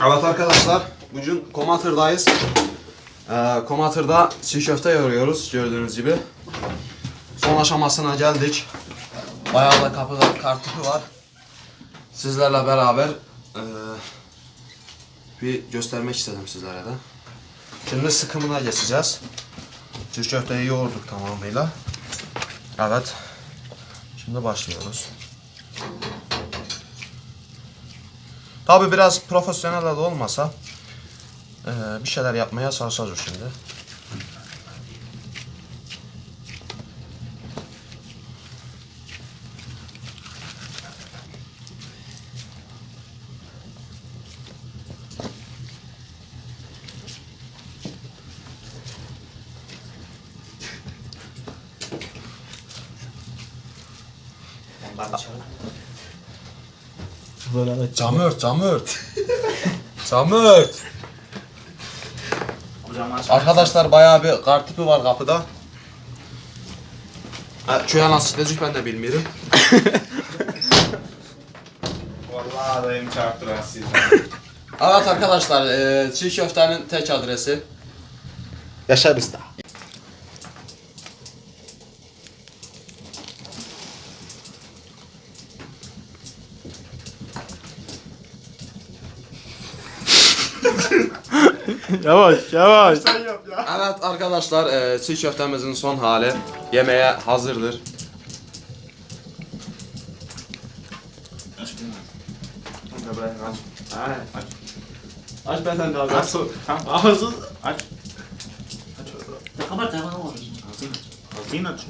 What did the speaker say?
Evet arkadaşlar, bugün Komatır'dayız. Ee, Komatır'da çiğ köfte yoruyoruz gördüğünüz gibi. Son aşamasına geldik. Bayağı da kapıda kartopu var. Sizlerle beraber ee, bir göstermek istedim sizlere de. Şimdi sıkımına geçeceğiz. Çiğ köfteyi yoğurduk tamamıyla. Evet. Şimdi başlıyoruz. Tabi biraz profesyonel de olmasa eee, bir şeyler yapmaya çalışacağız şimdi. Camı ört, camı ört. camı ört. Arkadaşlar bayağı bir kartipi var kapıda. Ha, Köye nasıl gidecek ben de bilmiyorum. Vallahi dayım çarptıran sizi. Evet arkadaşlar, eee, çiğ köftenin tek adresi. Yaşar Usta. Yavaş yavaş. Evet arkadaşlar, eee, çiğ köftemizin son hali. Yemeğe hazırdır. Aç. Aç ben sen de abi. Aç. Tamam. Ağzı aç. Aç. Kapat telefonu var. Ağzını aç. Ağzını aç.